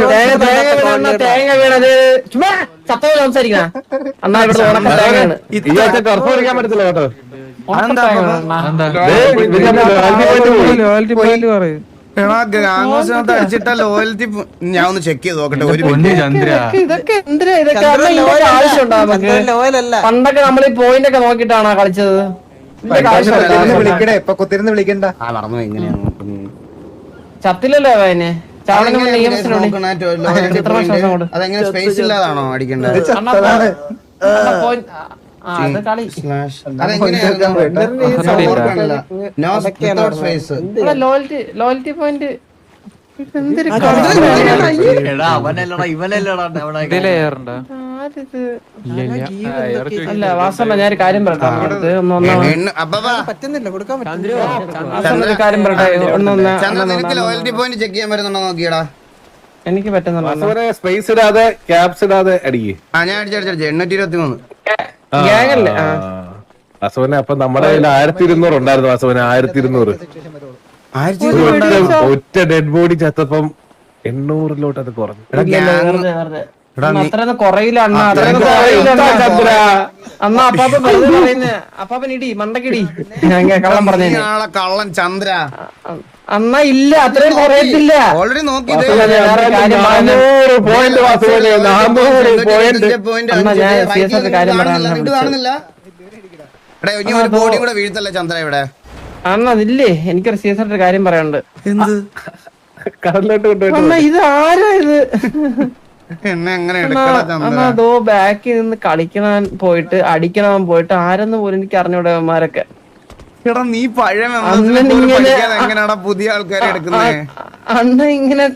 തേങ്ങ തേങ്ങ വീണ തേങ്ങ വീണത് ചുമ്മാ സംസാരിക്കണ. അണ്ണാ ഇവിടെ ഉണക്ക തേങ്ങയാണ്. പറ്റത്തില്ല കേട്ടോ. ലോയൽറ്റി അടിച്ചിട്ട ഞാൻ ഒന്ന് ചെക്ക് ചെയ്ത് നോക്കട്ടെ ഒരു പൊന്നു മിനിറ്റ് ചന്ദ്ര. ഇതൊക്കെ എന്തിനാ ഇതൊക്കെ ആവശ്യമുണ്ടോ നമുക്ക്. പണ്ടൊക്കെ നമ്മൾ ഈ പോയിന്റ് ഒക്കെ നോക്കിയിട്ടാണോ കളിച്ചത്? ആവശ്യമില്ല. ഇപ്പൊ കുത്തിരുന്ന് വിളിക്കണ്ട. ആ നടന്നു എങ്ങനെയാണ് ചത്തില്ലല്ലോ അവനെ മുന്നേ എത്ര അതെങ്ങനെ സ്പേസ് ഇല്ലാതാണോ അടിക്കേണ്ടത്? ചത്തതാണ്. Loyalty loyalty point? അല്ല വാസണ്ണ ഞാൻ കാര്യം പറയട്ടെ? കാര്യം പറയട്ടെ? ഒന്ന് ഒന്ന് ചന്ദ്ര നിനക്ക് ലോയൽറ്റി പോയിന്റ് ചെക്ക് ചെയ്യാൻ പറ്റുന്നുണ്ടോ നോക്കിയടാ. എനിക്ക് പറ്റുന്നുണ്ടോ? സ്പേസ് ഇടാതെ ക്യാപ്സ് ഇടാതെ അടിക്കേ. ആ ഞാൻ അടിച്ചടിച്ചു എണ്ണൂറ്റി ഇരുപത്തി മൂന്ന്. വാസവനെ അപ്പൊ നമ്മുടെ കയ്യിൽ ആയിരത്തി ഇരുന്നൂറ് ഉണ്ടായിരുന്നു വാസവന ആയിരത്തി ഇരുന്നൂറ് ഒറ്റ ഡെഡ് ബോഡി ചത്തപ്പം എണ്ണൂറിലോട്ട് അത് കുറഞ്ഞു. അത്രയൊന്നും കുറയില്ല അണ്ണ അത്രയൊന്നും കുറയില്ല അണ്ണാ. അണ്ണ അപ്പാപ്പ വെറുതെ പറയുന്നേ അപ്പാപ്പൻ ഇടി മണ്ടക്കിടി. കള്ളം പറഞ്ഞു കള്ളൻ ചന്ദ്ര. അണ്ണ ഇല്ല അത്രയും കുറയത്തില്ല ഓൾറെഡി നോക്കി. ബോഡി കൂടെ വീഴ്ത്തല്ലേ ചന്ദ്ര ഇവിടെ? അമ്മ അതില്ലേ? എനിക്കൊരു സി എസ് ഒരു കാര്യം പറയാനുണ്ട്. എന്ത്? കടലിലോട്ട് ഇത് ആരാ ഇത്? അതോ ബാക്കിൽ നിന്ന് കളിക്കണവൻ പോയിട്ട് അടിക്കണവൻ പോയിട്ട് ആരെന്ന് പോലും എനിക്ക് അറിഞ്ഞൂടെ അവന്മാരൊക്കെ എടാ നീ പഴയ എങ്ങനെയാടാ പുതിയ ആൾക്കാരെ എടുക്കുന്നത് അണ്ണ ഇങ്ങനെ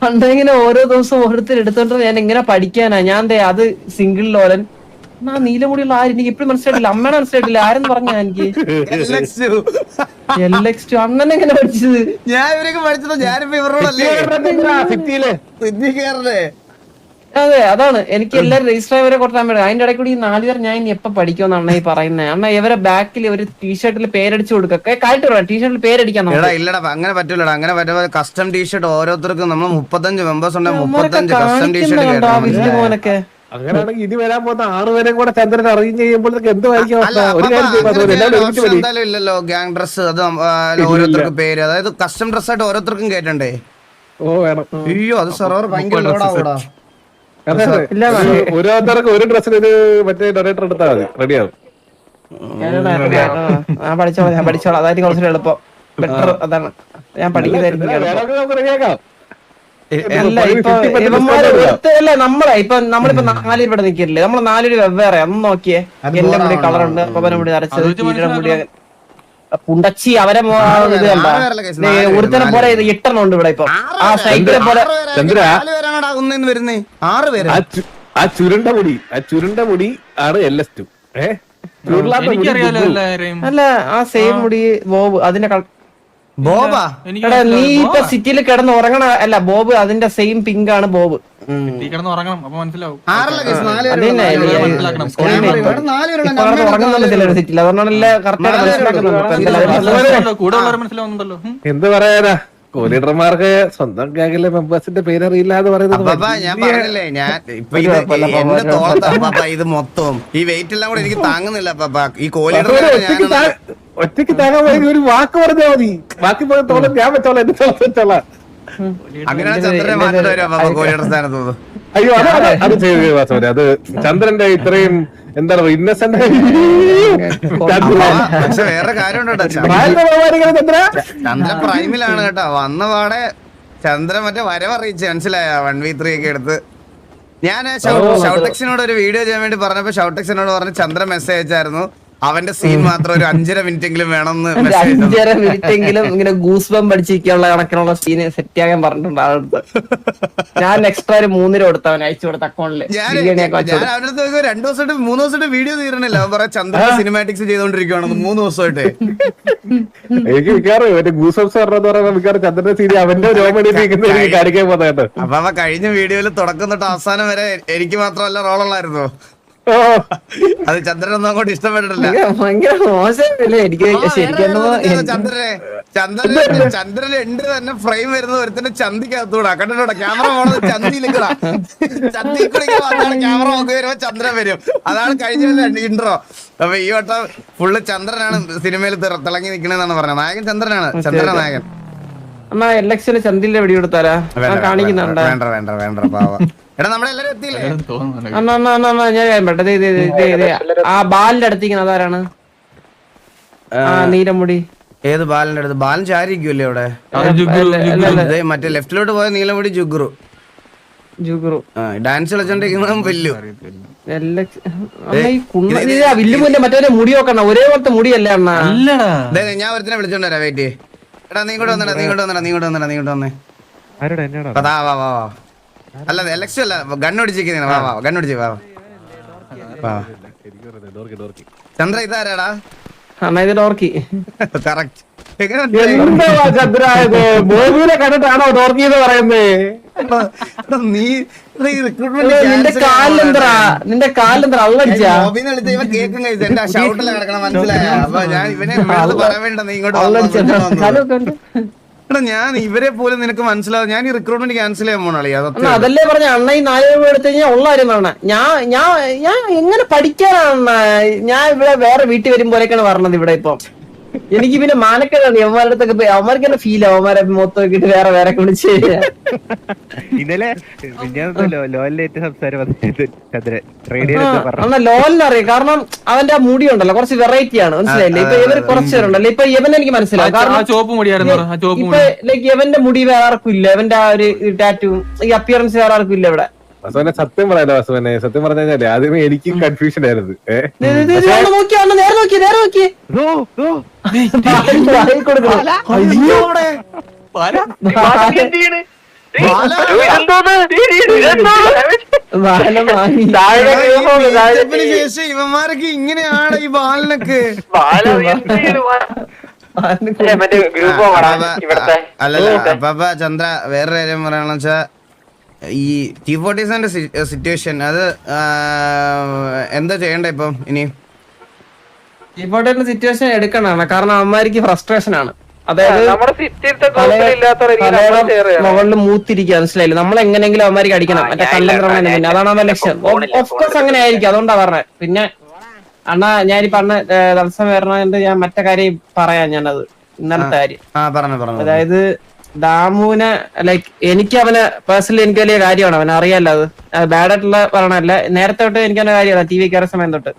അണ്ണ ഇങ്ങനെ ഓരോ ദിവസം ഓരോരുത്തർ എടുത്തോണ്ട് ഞാൻ എങ്ങനെ പഠിക്കാനാ? ഞാൻ ദേ അത് സിംഗിൾ ലോലൻ ആ നീലമുടിയുള്ള ആര്? എനിക്ക് ഇപ്പഴും മനസ്സിലായിട്ടില്ല. അമ്മേനെ മനസ്സിലായിട്ടില്ല. ആരെന്ന് പറഞ്ഞ എനിക്ക്? LX2. എൽ എക്സ് ടു അണ്ണൻ എങ്ങനെ പഠിച്ചത്? ഞാൻ ഇവരൊക്കെ പഠിച്ചത് ഞാനിപ്പോ ഇവരോടല്ലേ സിറ്റിയിൽ സിദ്ധി കയറേ അതെ അതാണ്. എനിക്ക് എല്ലാരും രജിസ്റ്റർ ആയവരെ കൊടുത്താൽ പറ്റും അതിന്റെ ഇടയ്ക്ക് കൂടി ഈ നാല് പേർ ഞാൻ ഇനി എപ്പോ പഠിക്കുമെന്നാണ് ഈ പറയുന്നത് അണ്ണ ഇവരെ ബാക്കിൽ ഒരു ടീഷർട്ടിൽ പേരടിച്ചു കൊടുക്കുക കാലിട്ട് പറയാം ടീഷർട്ടിൽ പേരടിക്കാൻ എടാ ഇല്ലടാ അങ്ങനെ പറ്റൂലടാ. അങ്ങനെ പറ്റുമ്പോ കസ്റ്റം ടീഷർട്ട് ഓരോരുത്തർക്കും നമ്മൾ മുപ്പത്തഞ്ച് മെമ്പേഴ്സ് ഉണ്ട് മുപ്പത്തഞ്ച് കസ്റ്റം ടീഷർട്ട് അങ്ങനെയാണെങ്കിൽ ഇനി വരാൻ പോകുന്ന ആറുപേരെയും കൂടെ ചന്ദ്രൻ അറേഞ്ച് ചെയ്യുമ്പോഴത്തേക്ക് എല്ലാവരും എന്തായാലും ഇല്ലല്ലോ. ഗ്യാങ് ഡ്രസ് അത് ഓരോരുത്തർക്കും പേര്. അതായത് കസ്റ്റം ഡ്രസ് ആയിട്ട് ഓരോരുത്തർക്കും കേട്ടണ്ടേ ഓ വേണം. അയ്യോ അത് സർവർ ഭയങ്കര ലോഡാവൂടാ അതെ അതെ. ഇല്ല, ഒരു- ഓരോരുത്തർക്ക് ഒരു ഡ്രസ്സിന് ഇത് മറ്റേ ഡൊണേറ്റർ എടുത്താൽ മതി. റെഡിയാവും ഞാൻ പഠിച്ചോളാം ഞാൻ പഠിച്ചോളാം. അതായിരിക്കും കുറച്ചുകൂടി എളുപ്പം. ബെറ്റർ അതാണ്. ഞാൻ പഠിക്കുന്നതായിരിക്കും അല്ല ഇപ്പൊ ഇവന്മാര് അല്ല. നമ്മളെ ഇപ്പൊ നമ്മളിപ്പോ നാല് ഇവിടെ നിൽക്കില്ലേ? നമ്മൾ നാലുപേര് വെവ്വേറെ. ഒന്ന് നോക്കിയേ. എല്ലാം കൂടി കളറുണ്ട്. പവനം മുടി അരച്ചത് മുടി അങ്ങനെ. പുണ്ടച്ചി അവരെ ഒരുത്തനെ പോലെ ഇത് എട്ടെണ്ണം ഉണ്ട് ഇവിടെ ഇപ്പൊ. ആ സൈക്കിളെ പോലെ വരുന്നേ? ആറ് പേര്. ആ ചുരുണ്ട മുടി ആ ചുരുണ്ട മുടി ആണ് എൽ എസ് ടു. ഏഹ് അല്ല ആ സെയിം മുടി ബോബ് അതിന്റെ കള- ബോബാ? എടാ നീ ഇപ്പൊ സിറ്റിയിൽ കിടന്ന് ഉറങ്ങണ അല്ല ബോബ് അതിന്റെ സെയിം പിങ്ക് ആണ് ബോബ്. കിടന്ന് ഉറങ്ങണം. അപ്പൊ മനസ്സിലാവും. എന്ത് പറയാനാ? കോലീഡർമാർക്ക് സ്വന്തം ഗാഗിലെ മെമ്പേഴ്സിന്റെ പേരറിയില്ല എന്ന് പറയുന്നത് ഞാൻ പറഞ്ഞില്ലേ ഞാൻ ഇപ്പൊ ഇത് എന്റെ. ഇത് മൊത്തം ഈ വെയിറ്റ് എല്ലാം കൂടെ എനിക്ക് താങ്ങുന്നില്ല പാപ്പ ഈ കോലിയുടെ അതുപോലെ ഒറ്റയ്ക്ക് താങ്ങാൻ വേണ്ടി ഒരു വാക്ക് പറഞ്ഞാൽ മതി. ബാക്കി പോയ തോളം ഞാൻ വെച്ചോളാം എന്റെ തോളം വെച്ചോളാം. അയ്യോ അത് അത് അത് ചെയ്ത് വാസവനെ അത് ചന്ദ്രന്റെ ഇത്രയും എന്താ പറയുക ഇന്നസെന്റ് പക്ഷെ വേറെ കാര്യമുണ്ട് പ്രൈമിലാണ് കേട്ടോ. വന്ന പാടെ ചന്ദ്രൻ മറ്റേ വരവറിയിച്ച് മനസ്സിലായ വൺ വി ത്രീ ഒക്കെ എടുത്ത്. ഞാൻ ഷൗട്ടക്സിനോട് ഒരു വീഡിയോ ചെയ്യാൻ വേണ്ടി പറഞ്ഞപ്പോ ഷൗട്ടക്സിനോട് പറഞ്ഞ് ചന്ദ്രൻ മെസ്സേജ് അയച്ചായിരുന്നു. അവന്റെ സീൻ മാത്രം ഒരു അഞ്ചര മിനിറ്റ് എങ്കിലും വേണമെന്ന് അഞ്ചര മിനിറ്റ് എങ്കിലും ഇങ്ങനെ ഗൂസ് ബം പഠിച്ചിരിക്കാനുള്ള കണക്കിനുള്ള സീന് സെറ്റ് ആകാൻ പറഞ്ഞിട്ടുണ്ട് ഞാൻ എക്സ്ട്രാ ഒരു മൂന്നിര കൊടുത്തവൻ അയച്ചു കൊടുത്ത അക്കൗണ്ടിൽ രണ്ടു ദിവസമായിട്ട് മൂന്ന് ദിവസമായിട്ട് വീഡിയോ തീരണല്ലോ അവൻ പറയാം ചന്ദ്ര സിനിമാറ്റിക്സ് ചെയ്തോണ്ടിരിക്കുവാണെന്ന് മൂന്ന് ദിവസമായിട്ട്. എനിക്ക് മറ്റേ പറയുമ്പോ മിക്കാറ് ചന്ദ്രന്റെ സീരി അവന്റെ എനിക്ക് കാണിക്കാൻ അപ്പൊ കഴിഞ്ഞ വീഡിയോയിൽ തുടക്കം തൊട്ട് അവസാനം വരെ എനിക്ക് മാത്രമല്ല റോളുള്ളായിരുന്നു അത് ചന്ദ്രനൊന്നും അങ്ങോട്ട് ഇഷ്ടപ്പെട്ടില്ല ഭയങ്കര- മോശമല്ലേ എനിക്ക് ചന്ദ്രനെ ചന്ദ്രനെ ചന്ദ്രൻ ഉണ്ട് തന്നെ ഫ്രെയിം വരുന്ന ഒരുത്തന്നെ ചന്തിക്കകത്തൂടാ. കണ്ടിട്ടൂടാ ക്യാമറ പോണത് ചന്തിയിലേക്കടാ. ചന്തി കൂടി വന്നാണ് ക്യാമറ നോക്കി വരുമ്പോ ചന്ദ്രൻ വരും. അതാണ് കഴിഞ്ഞ ഇൻട്രോ അപ്പൊ ഈ വട്ടം ഫുള്ള് ചന്ദ്രനാണ് സിനിമയിൽ തിള- തിളങ്ങി നിക്കണെന്നാണ് പറഞ്ഞത്. നായകൻ ചന്ദ്രനാണ്. ചന്ദ്രൻ നായകൻ. അണ്ണാ എലക്ഷന് ചന്തിന്റെ വെടി കൊടുത്താലാ? വേണ്ട, കാണിക്കുന്നുണ്ട്? വേണ്ട വേണ്ട വേണ്ട പാവ. എടാ നമ്മളെല്ലാരും എത്തിയില്ലേ? തോന്നുന്നു അണ്ണാ അണ്ണാ അണ്ണാ അണ്ണാ ഞാൻ കാര്യം ദേ, ദേ, ദേ, ദേ, ദേ. ആ ബാലിന്റെ അടുത്തേക്കുന്ന അതാരാണ് ആ നീലമുടി. ഏത് ബാലിന്റെ അടുത്ത്? ബാലൻ ചാരിക്കുമല്ലേ അവിടെ? മറ്റേ ലെഫ്റ്റിലോട്ട് പോയ നീലമുടി ജുഗ്രു. ജുഗുറു ആ, ഡാൻസ് കളിച്ചോണ്ടിരിക്കുന്നതും വെല്ലു. മറ്റേ മുടി നോക്കണ ഒരേ പോലത്തെ മുടിയല്ലേ അണ്ണാ അല്ലടാ. ദേ, ദേ, ഞാൻ ഒരുത്തിനെ വിളിച്ചോണ്ടരാ വെയിറ്റ് എടാ നീ ഇങ്ങോട്ട് വന്നടാ നീ ഇങ്ങോട്ട് വന്നടാ നീ ഇങ്ങോട്ട് വന്നടാ നീ ഇങ്ങോട്ട് വന്നേ. ആരെടാ എന്നടാ അതാ വാ വാ വാ. അല്ല എലക്ഷൻ അല്ല ഗൺ ഗണ്ണൊടിച്ചിരിക്കുന്ന വാ വാ ഗണ്ണൊടിച്ച് വാ വാ. ചന്ദ്ര ഇതാരാടാ? അണ്ണാ ഇത് ഡോർക്കി. കറക്റ്റ്? എന്താ ചന്ദ്രായത് ബോബിനെ കണ്ടിട്ടാണോ ഡോർക്കി എന്ന് പറയുന്നത് നീ നിന്റെ cancel നിന്റെ കാലിലെന്തറാ അള്ളടിച്ചാ. എടാ ഞാൻ ഇവരെ പോലും നിനക്ക് മനസ്സിലാവും. ഞാൻ ഈ റിക്രൂട്ട്മെന്റ് ക്യാൻസൽ ചെയ്യാൻ പോണാളി അതല്ലേ പറഞ്ഞ? അണ്ണ ഈ നാല് രൂപ എടുത്തു കഴിഞ്ഞാൽ ഉള്ള കാര്യം പറഞ്ഞ. ഞാൻ ഞാൻ ഞാൻ എങ്ങനെ പഠിക്കാനാണ്? ഞാൻ ഇവിടെ വേറെ വീട്ടിൽ വരുമ്പോഴേക്കാണ് പറഞ്ഞത് ഇവിടെ ഇപ്പം. എനിക്ക് പിന്നെ മാനക്കേടാണ് അവന്മാരുടെ അടുത്തൊക്കെ പോയി. അവന്മാർക്ക് തന്നെ ഫീൽ അവന്മാരെ മൊത്തം ഇട്ട് വേറെ വേറെ വിളിച്ച്. ഇന്നലെ ലോലിലേറ്റ് സംസാരം വന്നിട്ട് ചന്ദ്രൻ. റേഡിയോ ആ, അണ്ണാ ലോലിനെ അറിയാം. കാരണം അവന്റെ ആ മുടി ഉണ്ടല്ലോ കുറച്ച് വെറൈറ്റി ആണ്. മനസ്സിലായില്ലേ? ഇപ്പൊ ഇവർ കുറച്ച് പേരുണ്ടല്ലോ ഇപ്പൊ ഇവൻ എനിക്ക് മനസ്സിലാവും. ആ കാരണം ചോപ്പ് മുടിയായിരുന്നു ആ ചോപ്പ് ഇപ്പൊ മുടി. ലൈക്ക് ഇവന്റെ മുടി വേറെ ആർക്കും ഇല്ല. ഇവന്റെ ആ ഒരു ടാറ്റും ഈ അപ്പിയറൻസ് വേറെ ആർക്കും ഇല്ല ഇവിടെ. വാസുവിനെ സത്യം പറയാലോ വാസുവിനെ സത്യം പറഞ്ഞു കഴിഞ്ഞാൽ ആദ്യമേ എനിക്ക് കൺഫ്യൂഷൻ ആയിരുന്നു. ശേഷം ഇവന്മാരൊക്കെ ഇങ്ങനെയാണ് ഈ ബാലനൊക്കെ അല്ലല്ല അപ്പ ചന്ദ്ര വേറൊരു കാര്യം പറയാണെന്ന് വെച്ചാ ഈ ടി ഫോർട്ടി സെവന്റെ സിറ്റുവേഷൻ അത് എന്താ ചെയ്യണ്ട ഇപ്പം ഇനി? ഇമ്പോർട്ടന്റ് സിറ്റുവേഷൻ എടുക്കണാണ് കാരണം അമ്മമാർക്ക് ഫ്രസ്ട്രേഷൻ ആണ്. അതായത് മുകളിൽ മൂത്തിരിക്കുക മനസ്സിലായില്ല? നമ്മൾ എങ്ങനെയെങ്കിലും അവന്മാർക്ക് അടിക്കണം മറ്റേ കല്ലെന്ന് പിന്നെ അതാണ് അവന്റെ ലക്ഷ്യം. ഓഫ് കോഴ്സ് അങ്ങനെ ആയിരിക്കും. അതുകൊണ്ടാ പറഞ്ഞത് പിന്നെ അണ്ണാ ഞാനിപ്പോ പറഞ്ഞ തടസ്സം വരണത് ഞാൻ മറ്റേ കാര്യം പറയാം ഞാനത്. ഇന്നലത്തെ കാര്യം. ആ പറഞ്ഞു പറഞ്ഞു. അതായത് ദാമുവിനെ ലൈക്ക് എനിക്ക് അവന് പേഴ്സണലി എനിക്ക് വലിയ കാര്യമാണ്. അവൻ അറിയാലോ അത്. ബാഡ് ആയിട്ടുള്ള പറയണല്ല നേരത്തെ തൊട്ട് എനിക്ക് അവന്റെ കാര്യമാണ് ടി വി കയറിയ സമയം തൊട്ട്.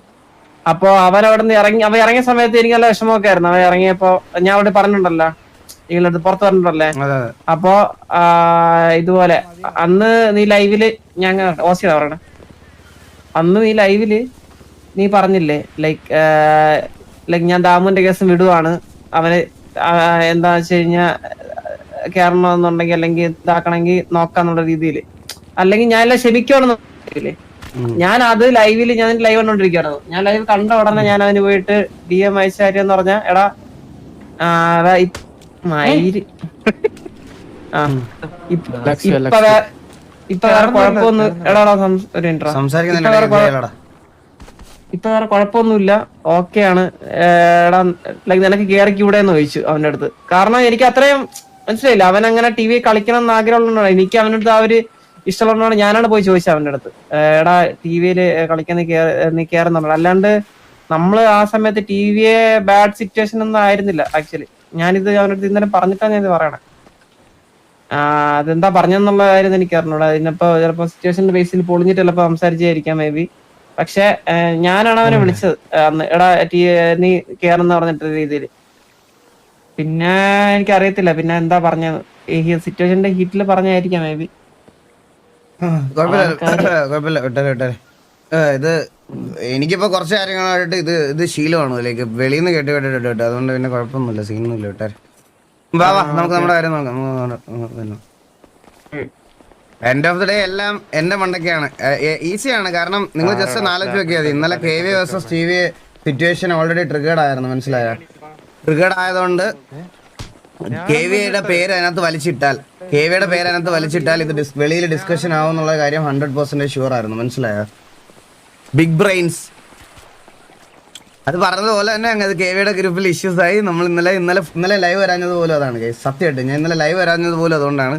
അപ്പൊ അവൻ അവിടെ നിന്ന് ഇറങ്ങി അവൻ ഇറങ്ങിയ സമയത്ത് എനിക്ക് നല്ല വിഷമമൊക്കെ ആയിരുന്നു. അവൻ ഇറങ്ങിയപ്പോ ഞാൻ അവിടെ പറഞ്ഞിട്ടുണ്ടല്ലോ. നിങ്ങളത് പുറത്ത് പറഞ്ഞിട്ടല്ലേ അപ്പോ ഇതുപോലെ. അന്ന് നീ ലൈവിൽ ഞാൻ ഓസിയാണ് പറയണേ. അന്ന് നീ ലൈവിൽ നീ പറഞ്ഞില്ലേ ലൈക്ക് ലൈക്ക് ഞാൻ ദാമുന്റെ കേസ് വിടുവാണ്. അവന് എന്താ വെച്ച് കഴിഞ്ഞാ കയറണമെന്നുണ്ടെങ്കിൽ അല്ലെങ്കിൽ ഇതാക്കണമെങ്കിൽ നോക്കാന്നുള്ള രീതിയിൽ. അല്ലെങ്കിൽ ഞാൻ എല്ലാം ക്ഷമിക്കണമെന്നില്ലേ ഞാൻ അത് ലൈവിൽ ഞാൻ ലൈവ് കണ്ടോണ്ടിരിക്കുകയായിരുന്നു ഞാൻ ലൈവ് കണ്ട ഉടനെ ഞാൻ അതിന് പോയിട്ട് ഡി എം അയച്ചാര്യം എന്ന് പറഞ്ഞ എടാ മയിൽ ഇപ്പൊ വേറെ കുഴപ്പമൊന്നും എടാ എടാ, സം- ഒരു റാ. ഇപ്പൊ വേറെ കുഴപ്പമൊന്നുമില്ല. ഓക്കെയാണ് എടാ ലൈക്ക് നിനക്ക് കേറിക്കൂടെ എന്ന് ചോദിച്ചു അവന്റെ അടുത്ത്. കാരണം എനിക്ക് അത്രയും മനസ്സിലായില്ല. അവൻ അങ്ങനെ ടി വി കളിക്കണം എന്ന് ആഗ്രഹമുള്ളതാണ് എനിക്ക് അവന്റെ അടുത്ത് ആ ഒരു ഇഷ്ടമുള്ളതാണ് ഞാനാണ് പോയി ചോദിച്ചത് അവന്റെ അടുത്ത്. എടാ ടി വിയിൽ കളിക്കാൻ നീ നീ അല്ലാണ്ട് നമ്മൾ ആ സമയത്ത് ടി വിയെ ബാഡ് സിറ്റുവേഷൻ ഒന്നും ആയിരുന്നില്ല ആക്ച്വലി ഞാനിത് അവന്റെ അടുത്ത് ഇന്നലെ പറഞ്ഞിട്ടാണ് ഞാൻ ഇത് പറയണേ. ആ, അതെന്താ പറഞ്ഞെന്നുള്ള കാര്യം എനിക്ക് അറിഞ്ഞൂടാ. ഇന്നിപ്പോ ചിലപ്പോ സിറ്റുവേഷന്റെ ബേസിൽ പൊളിഞ്ഞിട്ട് ചിലപ്പോ സംസാരിച്ചായിരിക്കാം മേ ബി പക്ഷെ ഞാനാണ് അവനെ വിളിച്ചത്. അന്ന് എടാ ടി- നീ കേറുന്ന പറഞ്ഞിട്ട് രീതിയിൽ. പിന്നെ എനിക്ക് അറിയത്തില്ല പിന്നെ എന്താ പറഞ്ഞത് ഈ സിറ്റുവേഷന്റെ ഹീറ്റിൽ പറഞ്ഞായിരിക്കാം മേ ബി ഇത് എനിക്കിപ്പോ കുറച്ച് കാര്യങ്ങളായിട്ട് ഇത് ഇത് ശീലമാണ്. ലൈക്ക് വെളിയിൽ നിന്ന് കേട്ട് കേട്ട് കേട്ട് അതുകൊണ്ട് പിന്നെ കുഴപ്പമൊന്നുമില്ല. സീനൊന്നുമില്ല കേട്ടാ വാ വാ നമുക്ക് നമ്മുടെ കാര്യം നോക്കാം. എൻഡ് ഓഫ് ദി ഡേ എല്ലാം എന്റെ മണ്ടക്കാണ് ഈസിയാണ് കാരണം നിങ്ങൾ ജസ്റ്റ് ഒന്ന് ആലോചിച്ച് നോക്കിയാൽ മതി. ഇന്നലെ K V versus T V situation already triggered ആയിരുന്നു. മനസ്സിലായ? ട്രിഗേർഡ് ആയതുകൊണ്ട് കെ വിയുടെ പേര് അതിനകത്ത് വലിച്ചിട്ടാൽ കെ വിയുടെ പേര് അതിനകത്ത് വലിച്ചിട്ടാൽ ഇത് വെളിയിൽ ഡിസ്കഷൻ ആവും എന്നുള്ള കാര്യം ഹൺഡ്രഡ് പെർസെന്റേജ് ഷുവർ ആയിരുന്നു. മനസ്സിലായോ? Big brains. അത് പറഞ്ഞതുപോലെ തന്നെ അങ്ങ് അത് കെ വിയുടെ ഗ്രൂപ്പിൽ ഇഷ്യൂസ് ആയി. നമ്മൾ ഇന്നലെ ഇന്നലെ ഇന്നലെ ലൈവ് വരാഞ്ഞത് പോലും അതാണ്. സത്യമായിട്ട്. ഞാൻ ഇന്നലെ ലൈവ് വരാഞ്ഞത് പോലും അതുകൊണ്ടാണ്.